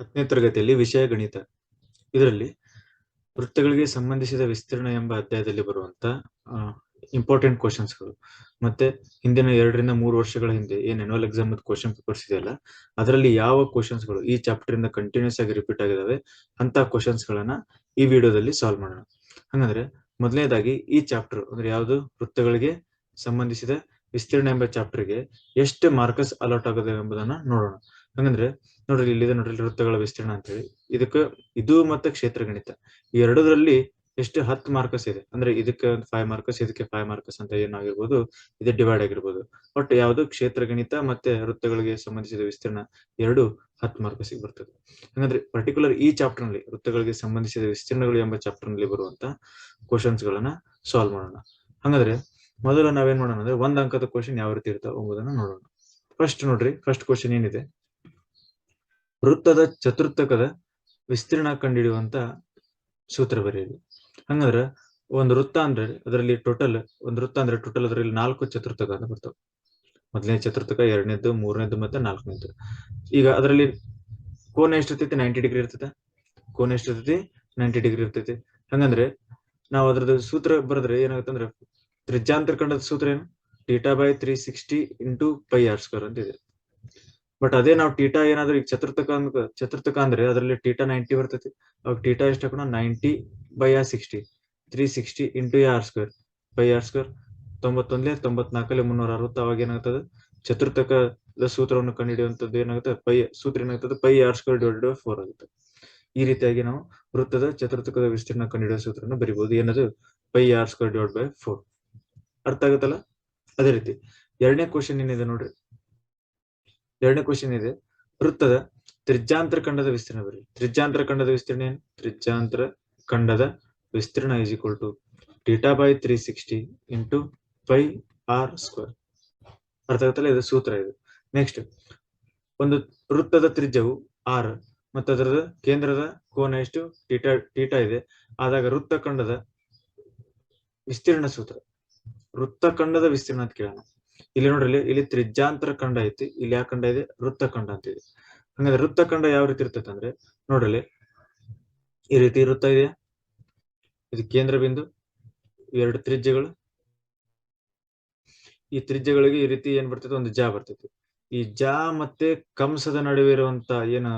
ಹತ್ತನೇ ತರಗತಿಯಲ್ಲಿ ವಿಷಯ ಗಣಿತ. ಇದರಲ್ಲಿ ವೃತ್ತಗಳಿಗೆ ಸಂಬಂಧಿಸಿದ ವಿಸ್ತೀರ್ಣ ಎಂಬ ಅಧ್ಯಾಯದಲ್ಲಿ ಬರುವಂತ ಇಂಪಾರ್ಟೆಂಟ್ ಕ್ವಶನ್ಸ್ಗಳು ಮತ್ತೆ ಹಿಂದಿನ ಎರಡರಿಂದ ಮೂರು ವರ್ಷಗಳ ಹಿಂದೆ ಏನ್ ಎನ್ಯುವಲ್ ಎಕ್ಸಾಮ್ ಕ್ವಶನ್ ಪೇಪರ್ಸ್ ಇದೆಯಲ್ಲ, ಅದರಲ್ಲಿ ಯಾವ ಕ್ವಶನ್ಸ್ಗಳು ಈ ಚಾಪ್ಟರ್ ಇಂದ ಕಂಟಿನ್ಯೂಸ್ ಆಗಿ ರಿಪೀಟ್ ಆಗಿದಾವೆ ಅಂತ ಕ್ವಶನ್ಸ್ ಗಳನ್ನ ಈ ವಿಡಿಯೋದಲ್ಲಿ ಸಾಲ್ವ್ ಮಾಡೋಣ. ಹಂಗಂದ್ರೆ ಮೊದಲನೇದಾಗಿ ಈ ಚಾಪ್ಟರ್ ಅಂದ್ರೆ ಯಾವುದು? ವೃತ್ತಗಳಿಗೆ ಸಂಬಂಧಿಸಿದ ವಿಸ್ತೀರ್ಣ ಎಂಬ ಚಾಪ್ಟರ್ಗೆ ಎಷ್ಟು ಮಾರ್ಕಸ್ ಅಲಾಟ್ ಆಗದೆ ಎಂಬುದನ್ನ ನೋಡೋಣ. ಹಂಗಂದ್ರೆ ನೋಡ್ರಿ ಇಲ್ಲಿದೆ ನೋಡ್ರಿ ವೃತ್ತಗಳ ವಿಸ್ತೀರ್ಣ ಅಂತ ಹೇಳಿ ಇದಕ್ಕೆ ಇದು ಮತ್ತೆ ಕ್ಷೇತ್ರ ಗಣಿತ. ಈ ಎರಡರಲ್ಲಿ ಎಷ್ಟು ಹತ್ತು ಮಾರ್ಕಸ್ ಇದೆ? ಅಂದ್ರೆ ಇದಕ್ಕೆ ಫೈವ್ ಮಾರ್ಕಸ್ ಇದಕ್ಕೆ ಫೈವ್ ಮಾರ್ಕಸ್ ಅಂತ ಏನಾಗಿರ್ಬೋದು? ಇದು ಡಿವೈಡ್ ಆಗಿರ್ಬೋದು. ಬಟ್ ಯಾವುದು? ಕ್ಷೇತ್ರ ಗಣಿತ ಮತ್ತೆ ವೃತ್ತಗಳಿಗೆ ಸಂಬಂಧಿಸಿದ ವಿಸ್ತೀರ್ಣ ಎರಡು ಹತ್ತು ಮಾರ್ಕಸ್ ಬರ್ತದೆ. ಹಂಗಂದ್ರೆ ಪರ್ಟಿಕ್ಯುಲರ್ ಈ ಚಾಪ್ಟರ್ನಲ್ಲಿ ವೃತ್ತಗಳಿಗೆ ಸಂಬಂಧಿಸಿದ ವಿಸ್ತೀರ್ಣಗಳು ಎಂಬ ಚಾಪ್ಟರ್ನಲ್ಲಿ ಬರುವಂತ ಕ್ವಶನ್ಸ್ ಗಳನ್ನ ಸಾಲ್ವ್ ಮಾಡೋಣ. ಹಂಗಂದ್ರೆ ಮೊದಲು ನಾವೇನ್ ಮಾಡೋಣ ಅಂದ್ರೆ ಒಂದ್ ಅಂಕದ ಕ್ವಶನ್ ಯಾವ ರೀತಿ ಇರ್ತಾವ ಎಂಬುದನ್ನ ನೋಡೋಣ. ಫಸ್ಟ್ ನೋಡ್ರಿ ಫಸ್ಟ್ ಕ್ವಶನ್ ಏನಿದೆ? ವೃತ್ತದ ಚತುರ್ಥಕದ ವಿಸ್ತೀರ್ಣ ಕಂಡುಹಿಡಿಯುವಂತ ಸೂತ್ರ ಬರೆಯಿರಿ ಹಂಗಂದ್ರ ಒಂದು ವೃತ್ತ ಅಂದ್ರೆ ಅದರಲ್ಲಿ ಟೋಟಲ್ ಒಂದು ವೃತ್ತ ಅಂದ್ರೆ ಟೋಟಲ್ ಅದರಲ್ಲಿ ನಾಲ್ಕು ಚತುರ್ಥಕ ಅಂತ ಬರ್ತಾವ. ಮೊದಲನೇ ಚತುರ್ಥಕ, ಎರಡನೇದ್ದು ಮೂರನೇದು ಮತ್ತೆ ನಾಲ್ಕನೇದು ಈಗ ಅದರಲ್ಲಿ ಕೋನ ಎಷ್ಟಿರ್ತೈತಿ? ನೈಂಟಿ ಡಿಗ್ರಿ ಇರ್ತೈತೆ? ಕೋನ ಎಷ್ಟಿರ್ತೈತಿ? ನೈಂಟಿ ಡಿಗ್ರಿ ಇರ್ತೈತಿ. ಹಂಗಂದ್ರೆ ನಾವು ಅದ್ರದ್ದು ಸೂತ್ರ ಬರೆದ್ರೆ ಏನಾಗುತ್ತೆ ಅಂದ್ರೆ ತ್ರಿಜ್ಯಾಂತರ ಕಂಡದ ಸೂತ್ರ ಏನು? Theta by three sixty into pi R square ಅಂತ ಇದೆ. ಬಟ್ ಅದೇ ನಾವು ಟೀಟಾ ಏನಾದ್ರೂ ಈಗ ಚತುರ್ಥಕ ಚತುರ್ಥಕ ಅಂದ್ರೆ ಅದರಲ್ಲಿ ಟೀಟಾ ನೈಂಟಿ ಬರ್ತೈತಿ. ಅವಾಗ ಟೀಟಾ ಎಷ್ಟು ಹಾಕೋಣ ninety by R sixty three sixty into R square by R square ತೊಂಬತ್ತೊಂದ್ಲೆ ತೊಂಬತ್ನಾಲ್ಕಲ್ಲಿ ಮುನ್ನೂರ ಅರವತ್ತು, ಅವಾಗ ಏನಾಗ್ತದೆ? ಚತುರ್ಥಕದ ಸೂತ್ರವನ್ನು ಕಂಡುಹಿಡಿಯುವಂಥದ್ದು ಏನಾಗುತ್ತೆ? ಪೈ ಸೂತ್ರ ಏನಾಗ್ತದೆ? Pi R square divided by four ಆಗುತ್ತೆ. ಈ ರೀತಿಯಾಗಿ ನಾವು ವೃತ್ತದ ಚತುರ್ಥಕದ ವಿಸ್ತೀರ್ಣ ಕಂಡುಹಿಡಿಯುವ ಸೂತ್ರವನ್ನು ಬರಿಬಹುದು ಏನದು? Pi R square divide by four ಅರ್ಥ ಆಗುತ್ತಲ್ಲ? ಅದೇ ರೀತಿ. ಎರಡನೇ ಕ್ವಶನ್ ಏನಿದೆ ನೋಡ್ರಿ. ಎರಡನೇ ಕ್ವಶನ್ ಇದೆ. ವೃತ್ತದ ತ್ರಿಜ್ಯಾಂತರ ಖಂಡದ ವಿಸ್ತೀರ್ಣ ಬರಿ. ತ್ರಿಜ್ಯಾಂತರ ಖಂಡದ ವಿಸ್ತೀರ್ಣ ಏನು? ತ್ರಿಜ್ಯಾಂತರ ಖಂಡದ ವಿಸ್ತೀರ್ಣ is equal to theta by three sixty into pi R square ಅರ್ಥ ಆಗುತ್ತಲ್ಲ? ಇದು ಸೂತ್ರ ಇದು. ನೆಕ್ಸ್ಟ್ ಒಂದು ವೃತ್ತದ ತ್ರಿಜ್ಯವು ಆರ್ ಮತ್ತು ಅದರದ ಕೇಂದ್ರದ ಕೋನ ಎಷ್ಟು? ಟೀಟಾ ಟೀಟಾ ಇದೆ. ಆದಾಗ ವೃತ್ತಖಂಡದ ವಿಸ್ತೀರ್ಣ ಸೂತ್ರ. ವೃತ್ತಖಂಡದ ವಿಸ್ತೀರ್ಣ ಅಂತ ಕೇಳೋಣ. ಇಲ್ಲಿ ನೋಡ್ರಿ, ಇಲ್ಲಿ ತ್ರಿಜ್ಯಾಂತರ ಖಂಡ ಐತಿ, ಇಲ್ಲಿ ಯಾವ ಖಂಡ ಇದೆ? ವೃತ್ತಖಂಡ ಅಂತ ಇದೆ. ಹಂಗಂದ್ರೆ ವೃತ್ತಖಂಡ ಯಾವ ರೀತಿ ಇರ್ತೈತೆ ಅಂದ್ರೆ, ನೋಡ್ರಿ, ಈ ರೀತಿ ವೃತ್ತ ಇದೆ ಇದು ಕೇಂದ್ರ ಬಿಂದು, ಎರಡು ತ್ರಿಜ್ಯಗಳು. ಈ ತ್ರಿಜ್ಯಗಳಿಗೆ ಈ ರೀತಿ ಏನ್ ಬರ್ತೈತೆ? ಒಂದು ಜಾ ಬರ್ತೈತಿ. ಈ ಜಾ ಮತ್ತೆ ಕಂಸದ ನಡುವೆ ಇರುವಂತ ಏನ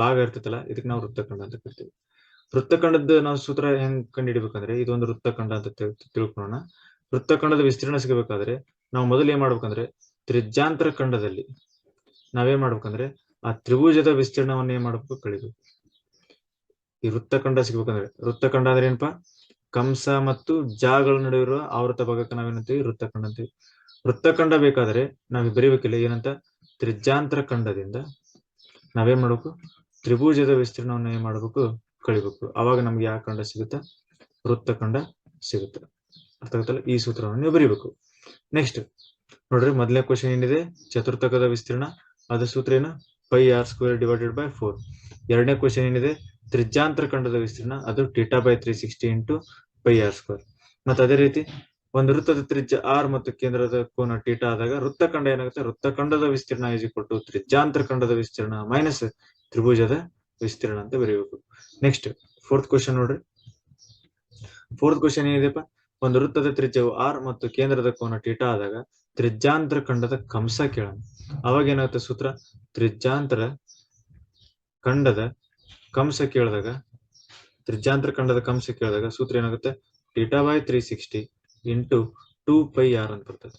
ಭಾಗ ಇರ್ತೈತಲ್ಲ, ಇದಕ್ಕೆ ನಾವು ವೃತ್ತಖಂಡ ಅಂತ ಕರಿತೀವಿ. ವೃತ್ತಖಂಡದ ನಾವು ಸೂತ್ರ ಹೆಂಗ್ ಕಂಡುಹಿಡಿಬೇಕಂದ್ರೆ, ಇದೊಂದು ವೃತ್ತಖಂಡ ಅಂತ ತಿಳ್ಕೊಳ್ಳೋಣ ವೃತ್ತಖಂಡದ ವಿಸ್ತೀರ್ಣ ಸಿಗಬೇಕಾದ್ರೆ ನಾವು ಮೊದಲು ಏನ್ ಮಾಡ್ಬೇಕಂದ್ರೆ ತ್ರಿಜ್ಯಾಂತರ ಖಂಡದಲ್ಲಿ ನಾವೇನ್ ಮಾಡ್ಬೇಕಂದ್ರೆ ಆ ತ್ರಿಭುಜದ ವಿಸ್ತೀರ್ಣವನ್ನ ಏನ್ ಮಾಡ್ಬೇಕು ಕಳಿಬೇಕು ಈ ವೃತ್ತಖಂಡ ಸಿಗ್ಬೇಕಂದ್ರೆ ವೃತ್ತಖಂಡ ಅಂದ್ರೆ ಏನಪ್ಪಾ? ಕಂಸ ಮತ್ತು ಜಾಗಳ ನಡುವೆ ಇರುವ ಆವೃತ ಭಾಗಕ್ಕೆ ನಾವೇನಂತೀವಿ ವೃತ್ತಖಂಡ ಅಂತೀವಿ. ವೃತ್ತಖಂಡ ಬೇಕಾದ್ರೆ ನಾವ್ ಬರೀಬೇಕಿಲ್ಲ, ಏನಂತ? ತ್ರಿಜ್ಯಾಂತರ ಖಂಡದಿಂದ ನಾವೇನ್ ಮಾಡ್ಬೇಕು? ತ್ರಿಭುಜದ ವಿಸ್ತೀರ್ಣವನ್ನ ಏನ್ ಮಾಡ್ಬೇಕು? ಕಳಿಬೇಕು ಅವಾಗ ನಮ್ಗೆ ಯಾವ ಖಂಡ ಸಿಗುತ್ತ? ವೃತ್ತಖಂಡ ಸಿಗುತ್ತೆ. ಅರ್ಥ ಆಗುತ್ತಲ್ಲ? ಈ ಸೂತ್ರವನ್ನು ನೀವು ಬರೀಬೇಕು. ನೆಕ್ಸ್ಟ್ ನೋಡ್ರಿ, ಮೊದಲನೇ ಕ್ವಶನ್ ಏನಿದೆ? ಚತುರ್ಥಕದ ವಿಸ್ತೀರ್ಣ, ಅದ ಸೂತ್ರ ಏನು? Pi R square divided by four. ಎರಡನೇ ಕ್ವಶನ್ ಏನಿದೆ? ತ್ರಿಜ್ಯಾಂತರ ಖಂಡದ ವಿಸ್ತೀರ್ಣ, ಅದು theta by three sixty into pi R square. ಮತ್ತೆ ಅದೇ ರೀತಿ, ಒಂದು ವೃತ್ತದ ತ್ರಿಜ್ಯ ಆರ್ ಮತ್ತು ಕೇಂದ್ರದ ಕೋನ ಟೀಟಾ ಆದಾಗ ವೃತ್ತಖಂಡ ಏನಾಗುತ್ತೆ? ವೃತ್ತಖಂಡದ ವಿಸ್ತೀರ್ಣ ಈಸ್ ಕೊಟ್ಟು ತ್ರಿಜ್ಯಾಂತರ ಖಂಡದ ವಿಸ್ತೀರ್ಣ ಮೈನಸ್ ತ್ರಿಭುಜದ ವಿಸ್ತೀರ್ಣ ಅಂತ ಬರೀಬೇಕು. ನೆಕ್ಸ್ಟ್ ಫೋರ್ತ್ ಕ್ವಶನ್ ನೋಡ್ರಿ. ಫೋರ್ತ್ ಕ್ವಶನ್ ಏನಿದೆಪ್ಪ? ಒಂದು ವೃತ್ತದ ತ್ರಿಜ್ಯವು ಆರ್ ಮತ್ತು ಕೇಂದ್ರದ ಕೋನ ಟೀಟಾ ಆದಾಗ ತ್ರಿಜ್ಯಾಂತರ ಖಂಡದ ಕಂಸ ಕೇಳೋಣ. ಅವಾಗ ಏನಾಗುತ್ತೆ ಸೂತ್ರ? ತ್ರಿಜ್ಯಾಂತರ ಖಂಡದ ಕಂಸ ಕೇಳಿದಾಗ, ತ್ರಿಜ್ಯಾಂತರ ಖಂಡದ ಕಂಸ ಕೇಳಿದಾಗ ಸೂತ್ರ ಏನಾಗುತ್ತೆ? Theta by three sixty into two pi R ಅಂತ ಬರ್ತದೆ.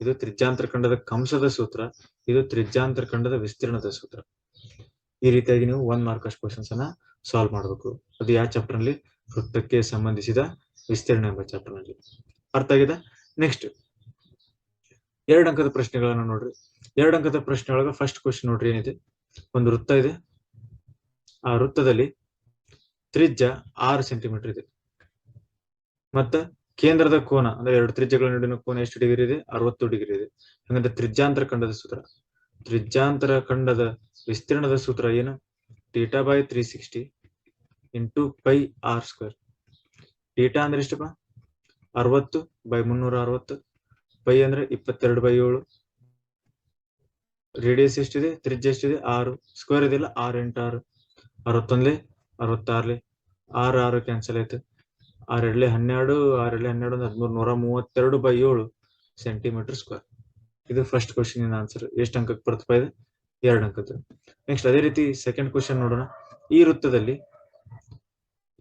ಇದು ತ್ರಿಜ್ಯಾಂತರ ಖಂಡದ ಕಂಸದ ಸೂತ್ರ, ಇದು ತ್ರಿಜ್ಯಾಂತರ ಖಂಡದ ವಿಸ್ತೀರ್ಣದ ಸೂತ್ರ. ಈ ರೀತಿಯಾಗಿ ನೀವು ಒನ್ ಮಾರ್ಕಸ್ ಕ್ವಶನ್ಸ್ ಅನ್ನ ಸಾಲ್ವ್ ಮಾಡಬೇಕು. ಅದು ಯಾವ ಚಾಪ್ಟರ್ ಅಲ್ಲಿ ವೃತ್ತಕ್ಕೆ ಸಂಬಂಧಿಸಿದ ವಿಸ್ತೀರ್ಣ ಎಂಬ ಚಾಪ್ಟರ್ನಲ್ಲಿ. ಅರ್ಥ ಆಗಿದೆ? ನೆಕ್ಸ್ಟ್ ಎರಡು ಅಂಕದ ಪ್ರಶ್ನೆಗಳನ್ನ ನೋಡ್ರಿ. ಎರಡು ಅಂಕದ ಪ್ರಶ್ನೆ ಒಳಗ ಫಸ್ಟ್ ಕ್ವಶನ್ ನೋಡ್ರಿ, ಏನಿದೆ? ಒಂದು ವೃತ್ತ ಇದೆ. ಆ ವೃತ್ತದಲ್ಲಿ ತ್ರಿಜ್ಯ ಆರು ಸೆಂಟಿಮೀಟರ್ ಇದೆ. ಮತ್ತ ಕೇಂದ್ರದ ಕೋನ, ಅಂದ್ರೆ ಎರಡು ತ್ರಿಜ್ಯಗಳ ನಡುವಿನ ಕೋನ ಎಷ್ಟು ಡಿಗ್ರಿ ಇದೆ? ಅರವತ್ತು ಡಿಗ್ರಿ ಇದೆ. ಹಂಗಂದ್ರೆ ತ್ರಿಜ್ಯಾಂತರ ಖಂಡದ ಸೂತ್ರ. ತ್ರಿಜ್ಯಾಂತರ ಖಂಡದ ವಿಸ್ತೀರ್ಣದ ಸೂತ್ರ ಏನು? Theta by three sixty into pi R square theta ಅಂದ್ರೆ ಎಷ್ಟಪ್ಪ? ಅರವತ್ತು ಬೈ ಮುನ್ನೂರ ಅರವತ್ತು ಪೈ ಅಂದ್ರೆ ಇಪ್ಪತ್ತೆರಡು ಬೈ ಏಳು. ರೇಡಿಯಸ್ ಎಷ್ಟಿದೆ? ತ್ರಿಜ್ಯ ಎಷ್ಟಿದೆ? ಆರು. ಸ್ಕ್ವೇರ್ ಇದೆಯಲ್ಲ? ಆರು ಎಂಟು ಆರು ಅರವತ್ತೊಂದ್ಲೆ? ಅರವತ್ತಾರ್ಲೆ? ಆರು ಆರು ಕ್ಯಾನ್ಸಲ್ ಆಯ್ತು. ಆರ್ ಎರಡ್ಲೆ ಹನ್ನೆರಡು ಆರ್ ಎರಡ್ಲೆ ಹನ್ನೆರಡು ಒಂದು ಹದಿಮೂರು, ನೂರ ಮೂವತ್ತೆರಡು ಬೈ ಏಳು ಸೆಂಟಿಮೀಟರ್ ಸ್ಕ್ವೇರ್ ಇದು ಫಸ್ಟ್ ಕ್ವಶನ್ ಆನ್ಸರ್ ಎಷ್ಟು ಅಂಕಕ್ಕೆ ಬರ್ತಪ್ಪ ಇದೆ? ಎರಡು ಅಂಕದ್ದು. ನೆಕ್ಸ್ಟ್ ಅದೇ ರೀತಿ ಸೆಕೆಂಡ್ ಕ್ವಶನ್ ನೋಡೋಣ. ಈ ವೃತ್ತದಲ್ಲಿ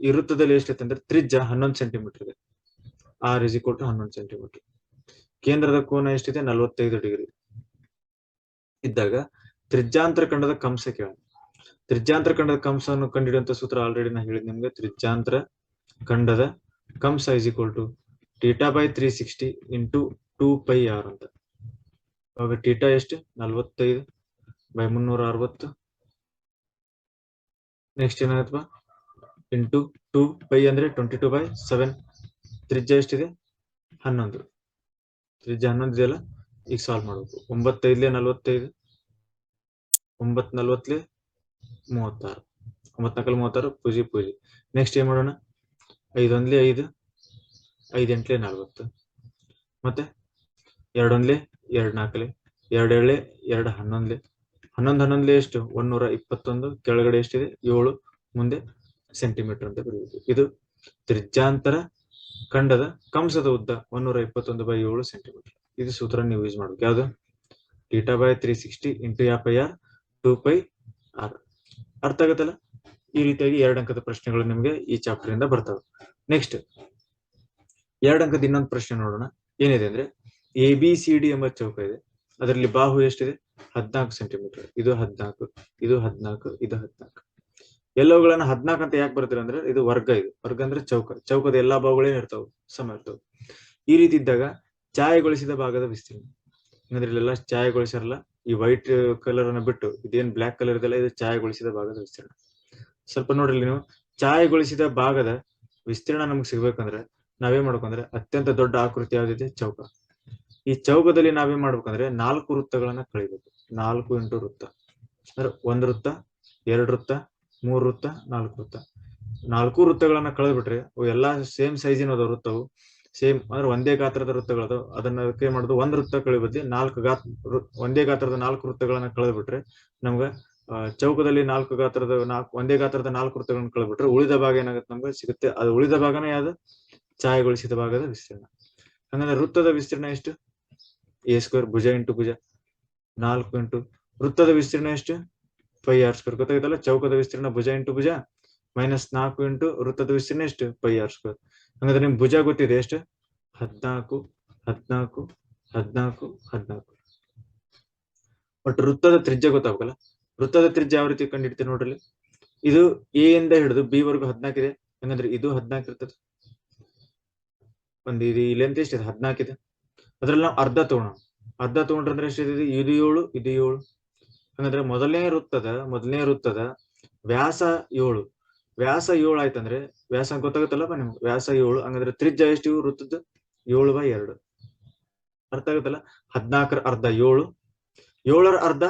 ಈ ವೃತ್ತದಲ್ಲಿ ಎಷ್ಟೈತೆ ಅಂದ್ರೆ ತ್ರಿಜ್ಯ ಹನ್ನೊಂದು ಸೆಂಟಿಮೀಟರ್ ಇದೆ. ಆರ್ ಇಸ್ ಇಕ್ವಲ್ ಟು ಹನ್ನೊಂದು ಸೆಂಟಿಮೀಟರ್ ಕೇಂದ್ರದ ಕೋನ ಎಷ್ಟಿದೆ? ನಲವತ್ತೈದು ಡಿಗ್ರಿ. ಇದ್ದಾಗ ತ್ರಿಜ್ಯಾಂತರ ಖಂಡದ ಕಂಸ ಕೇಳ ತ್ರಿಜ್ಯಾಂತರ ಖಂಡದ ಕಂಸವನ್ನು ಕಂಡಿಡಿಯುವಂತ ಸೂತ್ರ ಆಲ್ರೆಡಿ ನಾ ಹೇಳಿದ್ ನಿಮ್ಗೆ. ತ್ರಿಜ್ಯಾಂತರ ಖಂಡದ ಕಂಸ is equal to theta by three sixty into two pi r ಅಂತ. ಅವಾಗ ಟೀಟಾ ಎಷ್ಟು? ನಲ್ವತ್ತೈದು ಬೈ ಮುನ್ನೂರ ಅರವತ್ತು. ನೆಕ್ಸ್ಟ್ ಏನಾಗತ್ತಪ್ಪ ಇಂಟು ಟೂ ಪೈ ಅಂದ್ರೆ ಟ್ವೆಂಟಿ ಟೂ ಬೈ ಸೆವೆನ್. ತ್ರಿಜ್ಯ ಎಷ್ಟಿದೆ? ಹನ್ನೊಂದು. ತ್ರಿಜ್ಯ ಹನ್ನೊಂದು ಇದೆಯಲ್ಲ, ಈಗ ಸಾಲ್ವ್ ಮಾಡಬೇಕು. ಒಂಬತ್ತೈದ್ಲೆ ನಲ್ವತ್ತೈದು. ಒಂಬತ್ ನಲ್ವತ್ಲೆ ಮೂವತ್ತಾರು. ಒಂಬತ್ ನಾಲ್ಕಲ್ಲಿ ಮೂವತ್ತಾರು, ಪೂಜಿ ಪೂಜಿ. ನೆಕ್ಸ್ಟ್ ಏನ್ ಮಾಡೋಣ? ಐದೊಂದ್ಲೆ ಐದು, ಐದೆಂಟ್ಲೆ ನಲ್ವತ್ತು. ಮತ್ತೆ ಎರಡೊಂದ್ಲೆ ಎರಡ್ ನಾಲ್ಕಲೆ ಎರಡ್ ಎರಡ್ ಹನ್ನೊಂದ್ಲೆ. ಹನ್ನೊಂದು ಹನ್ನೊಂದ್ಲೆ ಎಷ್ಟು? ಒಂದೂರ ಇಪ್ಪತ್ತೊಂದು. ಕೆಳಗಡೆ ಎಷ್ಟಿದೆ? ಏಳು. ಮುಂದೆ ಸೆಂಟಿಮೀಟರ್ ಅಂತ ಬರೆಯುವುದು. ಇದು ತ್ರಿಜ್ಯಾಂತರ ಖಂಡದ ಕಂಸದ ಉದ್ದ ಒಂದೂರ ಇಪ್ಪತ್ತೊಂದು ಬೈ ಏಳು ಸೆಂಟಿಮೀಟರ್ ಇದು ಸೂತ್ರ ನೀವು ಯೂಸ್ ಮಾಡ್ಬೇಕು. ಯಾವ್ದು? Theta by three sixty into yeah pi R two pi R. ಅರ್ಥ ಆಗತ್ತಲ್ಲ? ಈ ರೀತಿಯಾಗಿ ಎರಡು ಅಂಕದ ಪ್ರಶ್ನೆಗಳು ನಿಮಗೆ ಈ ಚಾಪ್ಟರ್ ಇಂದ ಬರ್ತವೆ. ನೆಕ್ಸ್ಟ್ ಎರಡು ಅಂಕದ ಇನ್ನೊಂದು ಪ್ರಶ್ನೆ ನೋಡೋಣ. ಏನಿದೆ ಅಂದ್ರೆ ಎ ಬಿ ಸಿ ಡಿ ಎಂಬ ಚೌಕ ಇದೆ. ಅದರಲ್ಲಿ ಬಾಹು ಎಷ್ಟಿದೆ? ಹದ್ನಾಲ್ಕು ಸೆಂಟಿಮೀಟರ್ ಇದು ಹದ್ನಾಲ್ಕು ಇದು ಹದ್ನಾಲ್ಕು ಇದು ಹದ್ನಾಲ್ಕು. ಎಲ್ಲವುಗಳನ್ನ ಹದ್ನಾಲ್ಕು ಅಂತ ಯಾಕೆ ಬರ್ತೀರ ಅಂದ್ರೆ ಇದು ವರ್ಗ ಇದು. ವರ್ಗ ಅಂದ್ರೆ ಚೌಕ. ಚೌಕದ ಎಲ್ಲಾ ಭಾಗಗಳೇನು ಇರ್ತಾವ? ಸಮ ಇರ್ತಾವ. ಈ ರೀತಿ ಇದ್ದಾಗ ಛಾಯೆಗೊಳಿಸಿದ ಭಾಗದ ವಿಸ್ತೀರ್ಣ. ಅಂದ್ರೆ ಇಲ್ಲೆಲ್ಲ ಛಾಯೆಗೊಳಿಸಿರಲ್ಲ ಈ ವೈಟ್ ಕಲರ್ ಅನ್ನ ಬಿಟ್ಟು, ಇದೇನ್ ಬ್ಲಾಕ್ ಕಲರ್ ಇದೆಲ್ಲ ಇದು ಛಾಯೆಗೊಳಿಸಿದ ಭಾಗದ ವಿಸ್ತೀರ್ಣ. ಸ್ವಲ್ಪ ನೋಡ್ರಿ ನೀವು. ಛಾಯೆಗೊಳಿಸಿದ ಭಾಗದ ವಿಸ್ತೀರ್ಣ ನಮ್ಗೆ ಸಿಗ್ಬೇಕಂದ್ರೆ ನಾವೇನ್ ಮಾಡ್ಕೊಂಡ್ರೆ ಅತ್ಯಂತ ದೊಡ್ಡ ಆಕೃತಿ ಯಾವ್ದಿದೆ? ಚೌಕ. ಈ ಚೌಕದಲ್ಲಿ ನಾವೇನ್ ಮಾಡ್ಬೇಕಂದ್ರೆ ನಾಲ್ಕು ವೃತ್ತಗಳನ್ನ ಕಳಿಬೇಕು. ನಾಲ್ಕು ಇಂಟು ವೃತ್ತ. ಅಂದ್ರೆ ಒಂದ್ ವೃತ್ತ, ಎರಡ್ ವೃತ್ತ ಮೂರ್ ವೃತ್ತ, ನಾಲ್ಕು ವೃತ್ತ. ನಾಲ್ಕು ವೃತ್ತಗಳನ್ನ ಕಳೆದ್ಬಿಟ್ರೆ ಅವು ಎಲ್ಲಾ ಸೇಮ್ ಸೈಜಿನ ಅದಾವ ವೃತ್ತವು ಸೇಮ್ ಅಂದ್ರೆ ಒಂದೇ ಗಾತ್ರದ ವೃತ್ತಗಳದಾವ. ಅದನ್ನ ಅದಕ್ಕೆ ಮಾಡುದು ಒಂದ್ ವೃತ್ತ ಕಳಿಬದ್ದಿ ನಾಲ್ಕು ಗಾತ್, ವೃ- ಒಂದೇ ಗಾತ್ರದ ನಾಲ್ಕು ವೃತ್ತಗಳನ್ನ ಕಳೆದ್ಬಿಟ್ರೆ ನಮ್ಗ ಚೌಕದಲ್ಲಿ ನಾಲ್ಕು ಗಾತ್ರದ ನಾಲ್ಕು, ಒಂದೇ ಗಾತ್ರದ ನಾಲ್ಕು ವೃತ್ತಗಳನ್ನ ಕಳೆದ್ಬಿಟ್ರೆ ಉಳಿದ ಭಾಗ ಏನಾಗುತ್ತೆ ನಮ್ಗೆ ಸಿಗುತ್ತೆ. ಅದು ಉಳಿದ ಭಾಗನೇ ಯಾವ್ದು ಛಾಯೆಗೊಳಿಸಿದ ಭಾಗದ ವಿಸ್ತೀರ್ಣ. ಹಂಗಂದ್ರೆ ವೃತ್ತದ ವಿಸ್ತೀರ್ಣ ಎಷ್ಟು? ಎ ಸ್ಕ್ವೇರ್ ಭುಜ ಇಂಟು ಭುಜ. ನಾಲ್ಕು ಇಂಟು ವೃತ್ತದ ವಿಸ್ತೀರ್ಣ ಎಷ್ಟು? ಪೈ ಆರ್ ಸ್ಕ್ವೇರ್ ಗೊತ್ತಾಗುತ್ತಲ್ಲ ಚೌಕದ ವಿಸ್ತೀರ್ಣ ಭುಜ ಇಂಟು ಭುಜ ಮೈನಸ್ ನಾಲ್ಕು ಇಂಟು ವೃತ್ತದ ವಿಸ್ತೀರ್ಣ ಎಷ್ಟು? ಪೈ ಆರ್ ಸ್ಕ್ವೇರ್ ಹಂಗಂದ್ರೆ ನಿಮ್ ಭುಜ ಗೊತ್ತಿದೆ ಎಷ್ಟು? ಹದ್ನಾಲ್ಕು ಹದ್ನಾಲ್ಕು ಹದ್ನಾಲ್ಕು ಹದ್ನಾಲ್ಕು. ಬಟ್ ವೃತ್ತದ ತ್ರಿಜ್ಯ ಗೊತ್ತಾಗಲ್ಲ ವೃತ್ತದ ತ್ರಿಜ್ಯ ಯಾವ ರೀತಿ ಕಂಡಿಡ್ತೀವಿ ನೋಡ್ರಿ ಇದು ಎ ಇಂದ ಹಿಡಿದು ಬಿ ವರೆಗೂ ಹದ್ನಾಲ್ಕು ಇದೆ. ಹಂಗಂದ್ರೆ ಇದು ಹದ್ನಾಲ್ಕು ಇರ್ತದೆ. ಒಂದು ಇದು ಲೆಂತ್ ಎಷ್ಟಿದೆ? ಹದ್ನಾಲ್ಕು ಇದೆ. ಅದ್ರಲ್ಲಿ ನಾವು ಅರ್ಧ ತಗೋಣ ಅರ್ಧ ತಗೊಂಡ್ರೆ ಎಷ್ಟಿದೆ? ಇದು ಏಳು ಇದು ಏಳು ಹಂಗಂದ್ರೆ ಮೊದಲನೇ ವೃತ್ತದ ಮೊದಲನೇ ವೃತ್ತದ ವ್ಯಾಸ ಏಳು. ವ್ಯಾಸ ಏಳು ಆಯ್ತಂದ್ರೆ, ವ್ಯಾಸ ಗೊತ್ತಾಗುತ್ತಲ್ಲಪ್ಪ ನಿಮ್ಗೆ? ವ್ಯಾಸ ಏಳು, ಹಂಗಂದ್ರೆ ತ್ರಿಜ್ಯ ಎಷ್ಟು ಇವು ವೃತ್ತದ ಏಳು ಬೈ ಎರಡು. ಅರ್ಥ ಆಗುತ್ತಲ್ಲ? ಹದ್ನಾಲ್ಕರ ಅರ್ಧ ಏಳು, ಏಳರ ಅರ್ಧ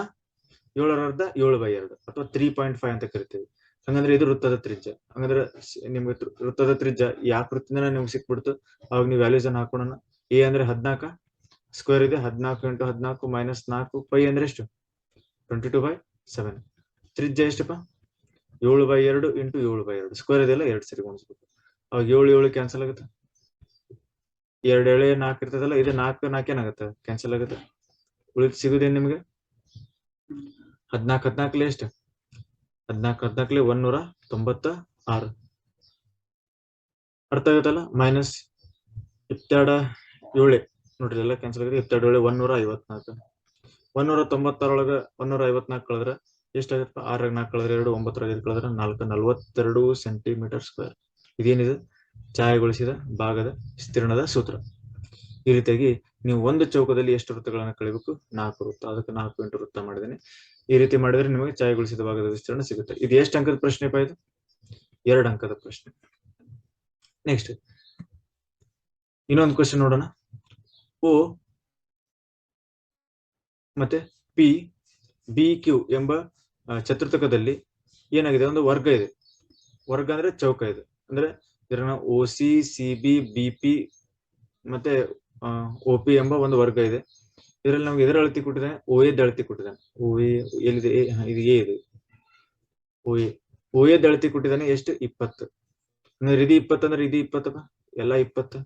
ಏಳರ ಅರ್ಧ, ಏಳು ಬೈ ಎರಡು, ಅಥವಾ ತ್ರೀ ಪಾಯಿಂಟ್ ಫೈವ್ ಅಂತ ಕರಿತೀವಿ. ಹಂಗಂದ್ರೆ ಇದು ವೃತ್ತದ ತ್ರಿಜ್ಯ. ಹಂಗಂದ್ರೆ ನಿಮ್ಗೆ ವೃತ್ತದ ತ್ರಿಜ್ಯ ಈ ವೃತ್ತಿಂದ ನಿಮ್ಗೆ ಸಿಕ್ಬಿಡ್ತು? ಅವಾಗ ನೀವು ವ್ಯಾಲ್ಯೂಸ್ ಅನ್ನ ಹಾಕೋಣ ಎ ಅಂದ್ರೆ ಹದ್ನಾಲ್ಕ ಸ್ಕ್ವೇರ್ ಇದೆ, ಹದ್ನಾಲ್ಕು ಇಂಟು ಹದ್ನಾಲ್ಕು ಮೈನಸ್ ನಾಲ್ಕು ಪೈ ಅಂದ್ರೆ ಎಷ್ಟು? ಟ್ವೆಂಟಿ ಟು ಬೈ ಸೆವೆನ್ ತ್ರಿಜ್ಯ ಎಷ್ಟಪ್ಪ? ಏಳು ಬೈ ಎರಡು ಇಂಟು ಏಳು ಬೈ ಎರಡು. ಸ್ಕ್ವೇರ್ ಇದೆಲ್ಲ ಎರಡು ಸರಿ ಗುಣಿಸ್ಬೇಕು. ಅವಾಗ ಏಳು ಏಳು ಕ್ಯಾನ್ಸಲ್ ಆಗುತ್ತೆ. ಎರಡು ಎಳೆ ನಾಲ್ಕು ಇರ್ತದಲ್ಲ, ಇದೆ ನಾಲ್ಕು ನಾಲ್ಕು ಏನಾಗುತ್ತೆ? ಕ್ಯಾನ್ಸಲ್ ಆಗುತ್ತೆ. ಉಳಿದ ಸಿಗುದೇನು ನಿಮ್ಗೆ? ಹದ್ನಾಲ್ಕು ಹದ್ನಾಲ್ಕಲೆ ಎಷ್ಟು? ಹದ್ನಾಲ್ಕು ಹದ್ನಾಲ್ಕಲೆ ಒಂದೂರ ತೊಂಬತ್ತ ಆರು. ಅರ್ಥ ಆಗುತ್ತಲ್ಲ? ಮೈನಸ್ ಇಪ್ಪತ್ತೆರಡ ಏಳೆ. ನೋಡ್ರಿ ಎಲ್ಲ ಕ್ಯಾನ್ಸಲ್ ಆಗುತ್ತೆ ಇಪ್ಪತ್ತೆರಡು ಏಳೆ, ಒಂದೂರ ಐವತ್ನಾಲ್ಕು. ಒಂದೂರ ತೊಂಬತ್ತಾರೊಳಗ ಒಂದೂರ ಐವತ್ನಾಲ್ಕು ಕಳೆದ್ರೆ ಎಷ್ಟಾಗತ್ತೆ? ಆರಾಗ ನಾಲ್ಕು ಕಳೆದ್ರೆ ಎರಡು ಒಂಬತ್ತರಾಗ ಐದು ಕಳೆದ್ರೆ ನಾಲ್ಕು, ನಲ್ವತ್ತೆರಡು ಸೆಂಟಿಮೀಟರ್ ಸ್ಕ್ವೇರ್. ಇದೇನಿದೆ? ಛಾಯೆಗೊಳಿಸಿದ ಭಾಗದ ವಿಸ್ತೀರ್ಣದ ಸೂತ್ರ. ಈ ರೀತಿಯಾಗಿ ನೀವು ಒಂದು ಚೌಕದಲ್ಲಿ ಎಷ್ಟು ವೃತ್ತಗಳನ್ನ ಕಳಿಬೇಕು ನಾಲ್ಕು ವೃತ್ತ. ಅದಕ್ಕೆ ನಾಲ್ಕು ಎಂಟು ವೃತ್ತ ಮಾಡಿದ್ದೇನೆ. ಈ ರೀತಿ ಮಾಡಿದ್ರೆ ನಿಮಗೆ ಛಾಯೆಗೊಳಿಸಿದ ಭಾಗದ ವಿಸ್ತೀರ್ಣ ಸಿಗುತ್ತೆ. ಇದು ಎಷ್ಟು ಅಂಕದ ಪ್ರಶ್ನೆ ಇದು? ಎರಡು ಅಂಕದ ಪ್ರಶ್ನೆ. ನೆಕ್ಸ್ಟ್ ಇನ್ನೊಂದು ಕ್ವಶನ್ ನೋಡೋಣ. ಓ ಮತ್ತೆ ಪಿ ಬಿ ಕ್ಯೂ ಎಂಬ ಚತುರ್ಥಕದಲ್ಲಿ ಏನಾಗಿದೆ? ಒಂದು ವರ್ಗ ಇದೆ. ವರ್ಗ ಅಂದ್ರೆ ಚೌಕ ಇದೆ. ಅಂದ್ರೆ ಇದನ್ನ O C C B B P ಮತ್ತೆ ಒ ಪಿ ಎಂಬ ಒಂದು ವರ್ಗ ಇದೆ. ಇದರಲ್ಲಿ ನಮ್ಗೆ ಎದರ ಅಳತಿ ಕೊಟ್ಟಿದ್ದಾನೆ? ಓ ಎದ್ ಅಳತಿ ಕೊಟ್ಟಿದ್ದಾನೆ. ಓ ಎಲ್ಲಿದೆ? ಇದು ಎ ಇದೆ. ಓ ಎ ಓ ಎದ್ ಅಳತಿ ಕೊಟ್ಟಿದ್ದಾನೆ ಎಷ್ಟು? ಇಪ್ಪತ್ತು. ಅಂದ್ರೆ ಇದು ಇಪ್ಪತ್ತು ಅಂದ್ರೆ ಇದು ಇಪ್ಪತ್ತಪ್ಪ? ಎಲ್ಲ ಇಪ್ಪತ್ತು.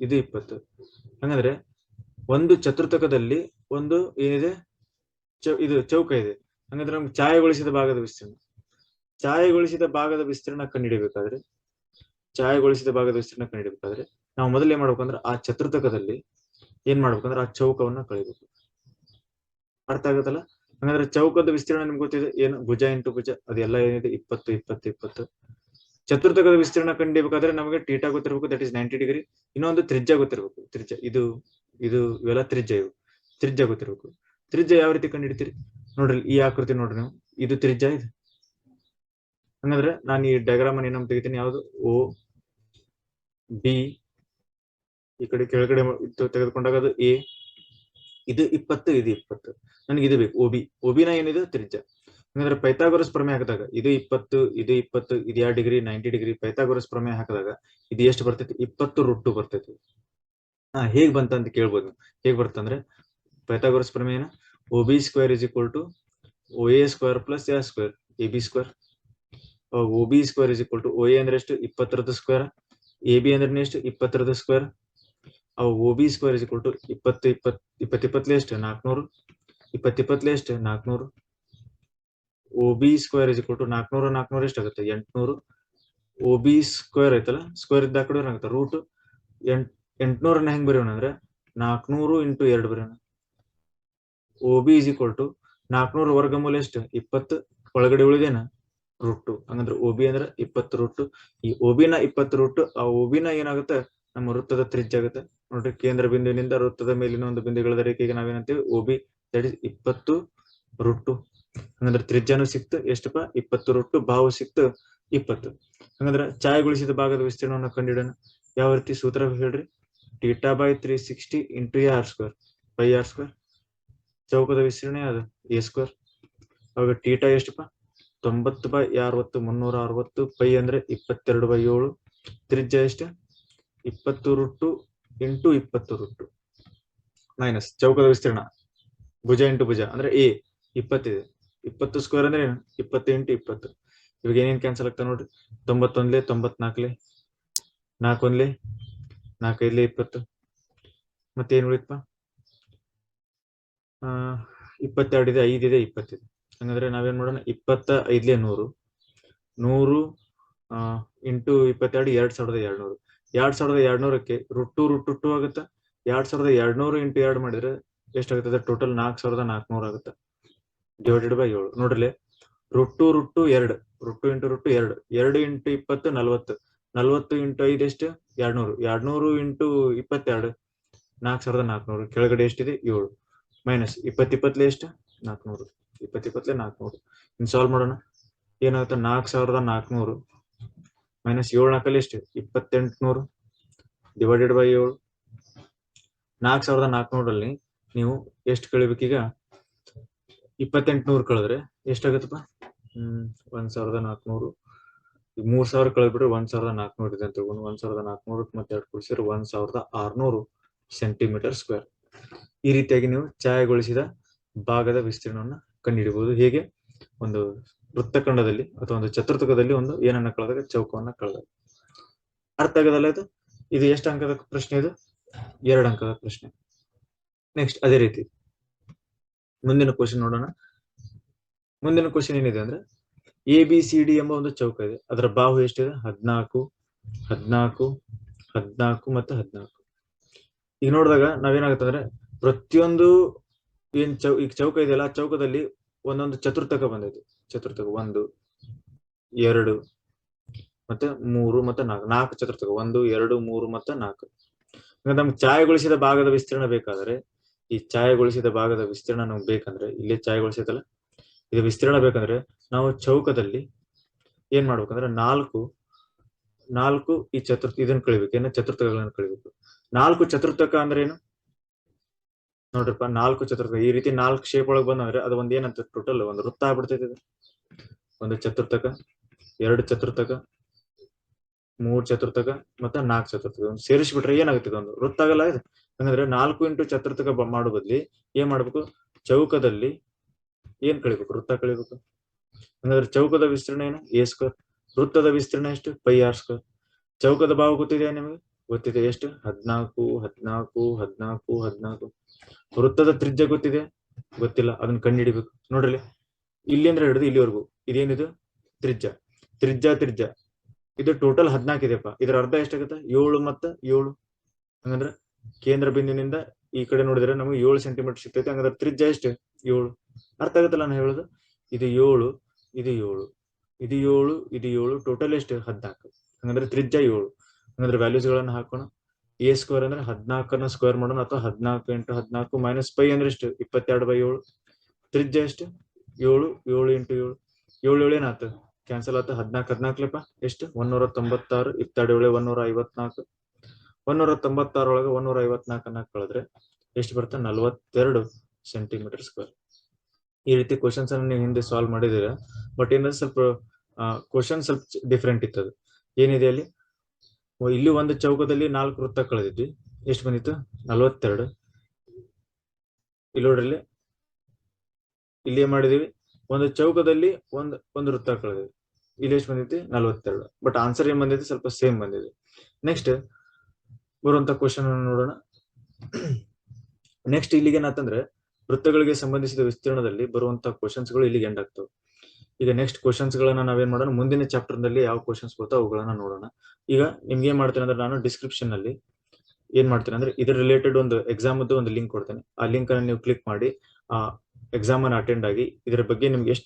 ಇದು ಇಪ್ಪತ್ತು. ಹಂಗಂದ್ರೆ ಒಂದು ಚತುರ್ಥಕದಲ್ಲಿ ಒಂದು ಏನಿದೆ? ಇದು ಚೌಕ ಇದೆ. ಹಂಗಂದ್ರೆ ನಮ್ಗೆ ಛಾಯೆಗೊಳಿಸಿದ ಭಾಗದ ವಿಸ್ತೀರ್ಣ. ಛಾಯೆಗೊಳಿಸಿದ ಭಾಗದ ವಿಸ್ತೀರ್ಣ ಕಂಡುಹಿಡಿಬೇಕಾದ್ರೆ, ಛಾಯೆಗೊಳಿಸಿದ ಭಾಗದ ವಿಸ್ತೀರ್ಣ ಕಂಡುಹಿಡಿಬೇಕಾದ್ರೆ, ನಾವು ಮೊದಲೇ ಏನ್ ಮಾಡ್ಬೇಕಂದ್ರೆ ಆ ಚತುರ್ಥಕದಲ್ಲಿ ಏನ್ ಮಾಡ್ಬೇಕಂದ್ರೆ ಆ ಚೌಕವನ್ನ ಕಳಿಬೇಕು. ಅರ್ಥ ಆಗುತ್ತಲ್ಲ? ಹಂಗಂದ್ರೆ ಚೌಕದ ವಿಸ್ತೀರ್ಣ ನಿಮ್ಗೆ ಗೊತ್ತಿದೆ? ಏನು? ಭುಜ ಇಂಟು ಭುಜ ಅದೆಲ್ಲ ಏನಿದೆ? ಇಪ್ಪತ್ತು ಇಪ್ಪತ್ತು ಇಪ್ಪತ್ತು. ಚತುರ್ಥಕದ ವಿಸ್ತೀರ್ಣ ಕಂಡಿಬೇಕಾದ್ರೆ ನಮಗೆ ಟೀಟಾ ಗೊತ್ತಿರ್ಬೇಕು ದಟ್ ಇಸ್ ನೈಂಟಿ ಡಿಗ್ರಿ ಇನ್ನೊಂದು ತ್ರಿಜ್ಯ ಗೊತ್ತಿರ್ಬೇಕು. ತ್ರಿಜ್ಯ, ಇದು ಇದು ಇವೆಲ್ಲ ತ್ರಿಜ್ಯ ಇವು. ತ್ರಿಜ್ಯ ಗೊತ್ತಿರ್ಬೇಕು. ತ್ರಿಜ್ಯ ಯಾವ ರೀತಿ ಕಂಡುಹಿಡಿತೀರಿ? ನೋಡ್ರಿ, ಈ ಆಕೃತಿ ನೋಡ್ರಿ ನೀವು. ಇದು ತ್ರಿಜ್ಯ ಇದು. ಹಂಗಂದ್ರೆ ನಾನು ಈ ಡಯಾಗ್ರಾಮ್ ಅನ್ನ ಏನಂತ ತೆಗಿತೀನಿ. ಯಾವುದು? ಓ, ಬಿ, ಈ ಕಡೆ ಕೆಳಗಡೆ ತೆಗೆದುಕೊಂಡಾಗ ಅದು ಎ. ಇದು ಇಪ್ಪತ್ತು ಇದು ಇಪ್ಪತ್ತು. ನನಗೆ ಇದು ಬೇಕು, ಓಬಿ. ಓಬಿನ ಏನಿದೆ? ತ್ರಿಜ್ಯ. ಹಂಗಂದ್ರೆ ಪೈತಾಗೋರಸ್ ಪ್ರಮೇಯ ಹಾಕಿದಾಗ, ಇದು ಇಪ್ಪತ್ತು ಇದು ಇಪ್ಪತ್ತು, ಇದು ಎರಡು ಡಿಗ್ರಿ ನೈಂಟಿ ಡಿಗ್ರಿ ಪೈತಾಗೋರಸ್ ಪ್ರಮೇಯ ಹಾಕಿದಾಗ, ಇದು ಎಷ್ಟು ಬರ್ತೈತಿ? ಇಪ್ಪತ್ತು ರೊಟ್ಟು ಬರ್ತೈತಿ. ಹಾ, ಹೇಗ್ ಬಂತ ಅಂತ ಕೇಳ್ಬೋದು. ಹೇಗ್ ಬರ್ತಂದ್ರೆ Pythagoras ಪ್ರಮೇಯನ O B square is equal to O A square plus A square A B square O B square is equal to O A ಅಂದ್ರೆ ಎಷ್ಟು? ಇಪ್ಪತ್ತರದ್ದು ಸ್ಕ್ವೇರ್ ಎ ಬಿ ಅಂದ್ರೆ ಎಷ್ಟು? ಇಪ್ಪತ್ತರದ್ದು ಸ್ಕ್ವೇರ್ ಅವು O B square is equal to ಇಪ್ಪತ್ತು, ಇಪ್ಪತ್ ಇಪ್ಪತ್ತು ಇಪ್ಪತ್ತಲೇ ಎಷ್ಟು? ನಾಲ್ಕುನೂರು. ಇಪ್ಪತ್ತು ಇಪ್ಪತ್ತಲೇ ಎಷ್ಟು? ನಾಲ್ಕುನೂರು. O B square is equal to ನಾಲ್ಕುನೂರು ನಾಲ್ಕುನೂರು ಎಷ್ಟಾಗುತ್ತೆ? ಎಂಟುನೂರು. ಓ ಬಿ ಸ್ಕ್ವೇರ್ ಐತಲ್ಲ ಸ್ಕ್ವೇರ್ ಇದ್ದ ಕಡೆ ಏನಾಗುತ್ತೆ? ರೂಟ್ ಎಂಟ್ ಎಂಟ್ನೂರನ್ನ ಹೆಂಗ್ ಬರೆಯೋಣ ಅಂದ್ರೆ ನಾಲ್ಕನೂರು ಇಂಟು ಎರಡು ಬರೆಯೋಣ. O B is equal to ನಾಲ್ಕುನೂರು ವರ್ಗಮೂಲ ಎಷ್ಟು? ಇಪ್ಪತ್ತು. ಒಳಗಡೆ ಉಳಿದೇನ? ರೂಟ್ ಹಂಗಂದ್ರೆ ಓ ಬಿ ಅಂದ್ರೆ ಇಪ್ಪತ್ತು ರೂಟ್ ಈ ಓಬಿನ ಇಪ್ಪತ್ತು ರೂಟ್ ಆ ಓಬಿನ ಏನಾಗುತ್ತೆ? ನಮ್ಮ ವೃತ್ತದ ತ್ರಿಜ್ಯ ಆಗುತ್ತೆ. ನೋಡ್ರಿ, ಕೇಂದ್ರ ಬಿಂದುವಿನಿಂದ ವೃತ್ತದ ಮೇಲಿನ ಒಂದು ಬಿಂದುಗಳ ರೇಖೆಗೆ ನಾವೇನಂತೀವಿ ಓಬಿ ದಟ್ ಇಸ್ ಇಪ್ಪತ್ತು ರೂಟು ಹಂಗಂದ್ರೆ ತ್ರಿಜ್ಯನೂ ಸಿಕ್ತು. ಎಷ್ಟಪ್ಪ? ಇಪ್ಪತ್ತು ರೂಟು ಬಾವು ಸಿಕ್ತು. ಇಪ್ಪತ್ತು. ಹಂಗಂದ್ರೆ ಛಾಯಗೊಳಿಸಿದ ಭಾಗದ ವಿಸ್ತೀರ್ಣವನ್ನು ಕಂಡಿಡೋಣ ಯಾವ ರೀತಿ ಸೂತ್ರ ಹೇಳ್ರಿ? Theta by three sixty into R square by R square ಚೌಕದ ವಿಸ್ತೀರ್ಣ ಅದು ಎ ಸ್ಕ್ವೇರ್ ಅವಾಗ ಟೀಟಾ ಎಷ್ಟಪ್ಪ? ತೊಂಬತ್ತು ಬೈ ಅರವತ್ತು, ಮುನ್ನೂರ ಅರವತ್ತು ಪೈ ಅಂದ್ರೆ ಇಪ್ಪತ್ತೆರಡು ಬೈ ಏಳು. ತ್ರಿಜ್ಯ ಎಷ್ಟು? ಇಪ್ಪತ್ತು ರುಟ್ಟು ಇಂಟು ಇಪ್ಪತ್ತು ರುಟ್ಟು ಮೈನಸ್ ಚೌಕದ ವಿಸ್ತೀರ್ಣ. ಭುಜ ಇಂಟು ಭುಜ ಅಂದ್ರೆ ಎ ಇಪ್ಪತ್ತಿದೆ. ಇಪ್ಪತ್ತು ಸ್ಕ್ವೇರ್ ಅಂದ್ರೆ ಏನು? ಇಪ್ಪತ್ತು ಇಂಟು ಇಪ್ಪತ್ತು. ಇವಾಗ ಏನೇನ್ ಕ್ಯಾನ್ಸಲ್ ಆಗ್ತಾವ ನೋಡ್ರಿ. ತೊಂಬತ್ತೊಂದ್ಲೆ ತೊಂಬತ್ನಾಲ್ಕಲೆ, ನಾಲ್ಕೊಂದ್ಲೆ ನಾಲ್ಕೈದ್ಲೆ ಇಪ್ಪತ್ತು. ಮತ್ತೇನ್ ಉಳಿತಪ್ಪ ಆ, ಇಪ್ಪತ್ತೆರಡಿದೆ, ಐದಿದೆ, ಇಪ್ಪತ್ತಿದೆ. ಹಂಗಂದ್ರೆ ನಾವೇನ್ ಮಾಡೋಣ? ಇಪ್ಪತ್ತ ಐದ್ಲೆ ನೂರು. ನೂರು ಇಂಟು ಇಪ್ಪತ್ತೆರಡು, ಎರಡ್ ಸಾವಿರದ ಎರಡ್ನೂರು. ಎರಡ್ ಸಾವಿರದ ಎರಡ್ನೂರಕ್ಕೆ ರುಟ್ಟು ರುಟ್ಟು ಟು ಆಗುತ್ತಾ? ಎರಡ್ ಸಾವಿರದ ಎರಡ್ನೂರು ಇಂಟು ಎರಡು ಮಾಡಿದ್ರೆ ಎಷ್ಟಾಗುತ್ತದೆ ಟೋಟಲ್ ನಾಲ್ಕು ಸಾವಿರದ ನಾಲ್ಕುನೂರು ಆಗುತ್ತೆ? ಡಿವೈಡೆಡ್ ಬೈ ಏಳು. ನೋಡ್ರಿ ರುಟ್ಟು ರುಟ್ಟು ಎರಡು. ರುಟ್ಟು ಇಂಟು ರುಟ್ಟು ಎರಡು. ಎರಡು ಇಂಟು ಇಪ್ಪತ್ತು, ನಲ್ವತ್ತು. ನಲ್ವತ್ತು ಇಂಟು ಐದು ಎಷ್ಟು? ಎರಡ್ನೂರು. ಎರಡ್ನೂರು ಇಂಟು ಇಪ್ಪತ್ತೆರಡು. ನಾಲ್ಕು ಸಾವಿರದ ನಾಲ್ಕುನೂರು. ಕೆಳಗಡೆ ಎಷ್ಟಿದೆ? ಏಳು. ಮೈನಸ್ ಇಪ್ಪತ್ತಿಪ್ಪತ್ತಲೆ ಎಷ್ಟು? ನಾಲ್ಕುನೂರು. ಇಪ್ಪತ್ತಿಪ್ಪತ್ತಲೆ ನಾಲ್ಕುನೂರು. ಇನ್ನು ಸಾಲ್ವ್ ಮಾಡೋಣ. ಏನಾಗುತ್ತೆ? ನಾಲ್ಕು ಸಾವಿರದ ನಾಲ್ಕುನೂರು. ಮೈನಸ್ ಏಳು ನಾಲ್ಕಲ್ಲಿ ಎಷ್ಟು? ಇಪ್ಪತ್ತೆಂಟುನೂರು. ಡಿವೈಡೆಡ್ ಬೈ ಏಳು. ನಾಲ್ಕು ಸಾವಿರದ ನಾಲ್ಕುನೂರಲ್ಲಿ ನೀವು ಎಷ್ಟು ಕಳಿಬೇಕೀಗ ಇಪ್ಪತ್ತೆಂಟುನೂರು ಕಳೆದ್ರೆ ಎಷ್ಟಾಗತ್ತಪ್ಪ? ಹ್ಮ್, ಒಂದ್ ಸಾವಿರದ ನಾಲ್ಕುನೂರು. ಮೂರ್ ಸಾವಿರ ಕಳೆದ್ಬಿಟ್ರೆ ಒಂದ್ ಸಾವಿರದ ನಾಲ್ಕುನೂರು ಇದೆ ಅಂತ ತಗೊಂಡು ಒಂದ್ ಸಾವಿರದ ನಾಲ್ಕುನೂರು ಮತ್ತೆ ಎರಡು ಕೂಡಿಸಿದ್ರೆ ಒಂದ್ ಸಾವಿರದ ಆರ್ನೂರು ಸೆಂಟಿಮೀಟರ್ ಸ್ಕ್ವೇರ್ ಈ ರೀತಿಯಾಗಿ ನೀವು ಛಾಯೆಗೊಳಿಸಿದ ಭಾಗದ ವಿಸ್ತೀರ್ಣವನ್ನು ಕಂಡುಹಿಡಬಹುದು ಹೇಗೆ? ಒಂದು ವೃತ್ತಖಂಡದಲ್ಲಿ ಅಥವಾ ಒಂದು ಚತುರ್ಥಕದಲ್ಲಿ ಒಂದು ಏನನ್ನ ಕಳೆದಾಗ, ಚೌಕವನ್ನ ಕಳೆದಾಗ. ಅರ್ಥ ಆಗದಲ್ಲ ಇದು? ಇದು ಎಷ್ಟು ಅಂಕದ ಪ್ರಶ್ನೆ ಇದು? ಎರಡು ಅಂಕದ ಪ್ರಶ್ನೆ. ನೆಕ್ಸ್ಟ್ ಅದೇ ರೀತಿ. ಮುಂದಿನ ಕ್ವಶನ್ ನೋಡೋಣ. ಮುಂದಿನ ಕ್ವಶನ್ ಏನಿದೆ ಅಂದ್ರೆ ಎ ಬಿ ಸಿ ಡಿ ಎಂಬ ಒಂದು ಚೌಕ ಇದೆ. ಅದರ ಬಾಹು ಎಷ್ಟಿದೆ? ಹದಿನಾಲ್ಕು ಹದಿನಾಲ್ಕು ಹದಿನಾಲ್ಕು ಮತ್ತು ಹದ್ನಾಲ್ಕು. ಈಗ ನೋಡಿದಾಗ ನಾವೇನಾಗುತ್ತೆ ಅಂದ್ರೆ ಪ್ರತಿಯೊಂದು ಏನ್ ಚೌ, ಈಗ ಚೌಕ ಇದೆಯಲ್ಲ ಚೌಕದಲ್ಲಿ ಒಂದೊಂದು ಚತುರ್ಥಕ ಬಂದೈತಿ. ಚತುರ್ಥಕ ಒಂದು, ಎರಡು ಮತ್ತೆ ಮೂರು ಮತ್ತೆ ನಾಲ್ಕು. ನಾಲ್ಕು ಚತುರ್ಥಕ, ಒಂದು, ಎರಡು, ಮೂರು ಮತ್ತೆ ನಾಲ್ಕು. ನಮ್ಗೆ ಛಾಯೆಗೊಳಿಸಿದ ಭಾಗದ ವಿಸ್ತೀರ್ಣ ಬೇಕಾದ್ರೆ ಈ ಛಾಯೆಗೊಳಿಸಿದ ಭಾಗದ ವಿಸ್ತೀರ್ಣ ನಮ್ಗೆ ಬೇಕಂದ್ರೆ ಇಲ್ಲೇ ಛಾಯೆಗೊಳಿಸಿದಲ್ಲ ಇದು ವಿಸ್ತೀರ್ಣ ಬೇಕಂದ್ರೆ ನಾವು ಚೌಕದಲ್ಲಿ ಏನ್ ಮಾಡ್ಬೇಕಂದ್ರೆ ನಾಲ್ಕು ನಾಲ್ಕು ಈ ಚತುರ್ಥ, ಇದನ್ನ ಕಳಿಬೇಕು. ಏನ ಚತುರ್ಥಕಗಳನ್ನ ಕಳಿಬೇಕು. ನಾಲ್ಕು ಚತುರ್ಥಕ ಅಂದ್ರೆ ಏನು? ನೋಡ್ರಪ್ಪ, ನಾಲ್ಕು ಚತುರ್ಥಕ ಈ ರೀತಿ ನಾಲ್ಕು ಶೇಪ್ ಒಳಗೆ ಬಂದಂದ್ರೆ ಅದು ಒಂದ್ ಏನಂತ ಟೋಟಲ್ ಒಂದು ವೃತ್ತ ಆಗ್ಬಿಡ್ತೈತೆ ಒಂದು ಚತುರ್ಥಕ, ಎರಡು ಚತುರ್ಥಕ, ಮೂರ್ ಚತುರ್ಥಕ, ಮತ್ತೆ ನಾಲ್ಕು ಚತುರ್ಥಕ. ಸೇರಿಸ್ಬಿಟ್ರೆ ಏನಾಗುತ್ತೆ ಒಂದು ವೃತ್ತ ಆಗಲ್ಲ ಇದು. ಹಂಗಂದ್ರೆ ನಾಲ್ಕು ಇಂಟು ಚತುರ್ಥಕ ಮಾಡೋ ಬದ್ಲಿ ಏನ್ ಮಾಡ್ಬೇಕು? ಚೌಕದಲ್ಲಿ ಏನ್ ಕಳಿಬೇಕು? ವೃತ್ತ ಕಳಿಬೇಕು? ಅಂದ್ರೆ ಚೌಕದ ವಿಸ್ತೀರ್ಣ ಏನು? ಎ ಸ್ಕ್ವೇರ್ ವೃತ್ತದ ವಿಸ್ತೀರ್ಣ ಎಷ್ಟು? ಪೈ ಆರ್ ಸ್ಕ್ವೇರ್ ಚೌಕದ ಭಾವ ಗೊತ್ತಿದೆ ನಿಮಗೆ? ಗೊತ್ತಿದೆ. ಎಷ್ಟು? ಹದ್ನಾಲ್ಕು ಹದ್ನಾಲ್ಕು ಹದ್ನಾಲ್ಕು ಹದ್ನಾಲ್ಕು. ವೃತ್ತದ ತ್ರಿಜ್ಯ ಗೊತ್ತಿದೆ ಗೊತ್ತಿಲ್ಲ. ಅದನ್ನ ಕಂಡುಹಿಡಿಬೇಕು. ನೋಡ್ರಿ. ಇಲ್ಲಿಂದ ಹಿಡಿದು ಇಲ್ಲಿವರೆಗೂ. ಇದೇನಿದು? ತ್ರಿಜ್ಯ. ತ್ರಿಜ್ಯ ತ್ರಿಜ್ಯ. ಇದು ಟೋಟಲ್ ಹದ್ನಾಲ್ಕು ಇದೆಯಪ್ಪ. ಇದರ ಅರ್ಧ ಎಷ್ಟಾಗುತ್ತೆ? ಏಳು ಮತ್ತ ಏಳು. ಹಂಗಂದ್ರ ಕೇಂದ್ರ ಬಿಂದುವಿನಿಂದ ಈ ಕಡೆ ನೋಡಿದ್ರೆ ನಮಗೆ ಏಳು ಸೆಂಟಿಮೀಟರ್ ಸಿಗ್ತೈತೆ. ಹಂಗಂದ್ರೆ ತ್ರಿಜ್ಯ ಎಷ್ಟು? ಏಳು. ಅರ್ಥ ಆಗುತ್ತಲ್ಲ ನಾನು ಹೇಳೋದು? ಇದು ಏಳು ಇದು ಏಳು ಇದು ಏಳು ಇದು ಏಳು ಟೋಟಲ್ ಎಷ್ಟು? ಹದ್ನಾಲ್ಕು. ಹಂಗಂದ್ರೆ ತ್ರಿಜ್ಯ ಏಳು. ಹಂಗಂದ್ರೆ ವ್ಯಾಲ್ಯೂಸ್ ಗಳನ್ನ ಹಾಕೋಣ. ಎ ಸ್ಕ್ವೇರ್ ಅಂದ್ರೆ ಹದ್ನಾಲ್ಕನ್ನ ಸ್ಕ್ವೇರ್ ಮಾಡೋಣ ಅಥವಾ ಹದ್ನಾಲ್ಕು ಇಂಟು ಹದ್ನಾಲ್ಕು ಮೈನಸ್ ಪೈ ಅಂದ್ರೆ ಎಷ್ಟು? ಇಪ್ಪತ್ತೆರಡು ಬೈ ಏಳು. ತ್ರಿಜ್ಯ ಎಷ್ಟು? ಏಳು ಏಳು ಇಂಟು ಏಳು. ಏಳು ಏಳು ಏನಾಯ್ತು? ಕ್ಯಾನ್ಸಲ್ ಆಯ್ತು. ಹದ್ನಾಲ್ಕು, ಹದ್ನಾಲ್ಕಲೆಪ್ಪ. ಎಷ್ಟು? ಒಂದೂರ ತೊಂಬತ್ತಾರು ಇಪ್ಪತ್ತೆರಡು, ಏಳು ಒಂದೂರ ಐವತ್ನಾಲ್ಕು ಒಂದೂರ ತೊಂಬತ್ತಾರೊಳಗೆ ಒಂದೂರ ಐವತ್ನಾಲ್ಕನ್ನ ಕಳೆದ್ರೆ ಎಷ್ಟು ಬರ್ತದೆ ನಲವತ್ತೆರಡು ಸೆಂಟಿಮೀಟರ್ ಸ್ಕ್ವೇರ್ ಈ ರೀತಿ ಕ್ವಶನ್ಸ್ ಅನ್ನ ನೀವು ಹಿಂದೆ ಸಾಲ್ವ್ ಮಾಡಿದೀರ ಬಟ್ ಏನಂದ್ರೆ ಸ್ವಲ್ಪ ಕ್ವಶನ್ ಸ್ವಲ್ಪ ಡಿಫ್ರೆಂಟ್ ಇತ್ತು ಅದು ಏನಿದೆ ಅಲ್ಲಿ? ಇಲ್ಲಿ ಒಂದು ಚೌಕದಲ್ಲಿ ನಾಲ್ಕು ವೃತ್ತ ಕಳೆದಿದ್ವಿ. ಎಷ್ಟು ಬಂದಿತ್ತು? ನಲವತ್ತೆರಡು. ಇಲ್ಲಿ ನೋಡ್ರಿ ಇಲ್ಲಿ ಏನ್ ಮಾಡಿದೀವಿ ಒಂದು ಚೌಕದಲ್ಲಿ ಒಂದು ಒಂದು ವೃತ್ತ ಕಳೆದಿವಿ ಇಲ್ಲಿ ಎಷ್ಟು ಬಂದಿತ್ತು? ನಲವತ್ತೆರಡು. ಬಟ್ ಆನ್ಸರ್ ಏನ್ ಬಂದೈತಿ ಸ್ವಲ್ಪ ಸೇಮ್ ಬಂದಿದೆ ನೆಕ್ಸ್ಟ್ ಬರುವಂತ ಕ್ವಶನ್ ನೋಡೋಣ. ನೆಕ್ಸ್ಟ್ ಇಲ್ಲಿಗೆ ಏನಾತಂದ್ರೆ ವೃತ್ತಗಳಿಗೆ ಸಂಬಂಧಿಸಿದ ವಿಸ್ತೀರ್ಣದಲ್ಲಿ ಬರುವಂತಹ ಕ್ವಶನ್ಸ್ಗಳು ಇಲ್ಲಿಗೆ ಎಂಡ್ ಆಗ್ತವೆ. ಈಗ ನೆಕ್ಸ್ಟ್ ಕ್ವಶನ್ಸ್ ಗಳನ್ನ ನಾವೇನ್ ಮಾಡೋಣ? ಮುಂದಿನ ಚಾಪ್ಟರ್ನಲ್ಲಿ ಯಾವ ಕ್ವಶನ್ಸ್ ಬರ್ತಾವ ಅವುಗಳನ್ನ ನೋಡೋಣ. ಈಗ ನಿಮ್ಗೆ ಏನ್ ಮಾಡ್ತೇನೆ ಅಂದ್ರೆ ನಾನು ಡಿಸ್ಕ್ರಿಪ್ಷನ್ನಲ್ಲಿ ಏನ್ ಮಾಡ್ತೇನೆ ಅಂದ್ರೆ ಇದ್ರ ರಿಲೇಟೆಡ್ ಒಂದು ಎಕ್ಸಾಮ್ ಒಂದು ಲಿಂಕ್ ಕೊಡ್ತೇನೆ. ಆ ಲಿಂಕ್ ಅನ್ನು ನೀವು ಕ್ಲಿಕ್ ಮಾಡಿ, ಆ ಎಕ್ಸಾಮ್ ಅನ್ನ ಅಟೆಂಡ್ ಆಗಿ ಇದರ ಬಗ್ಗೆ ನಿಮ್ಗೆ ಎಷ್ಟು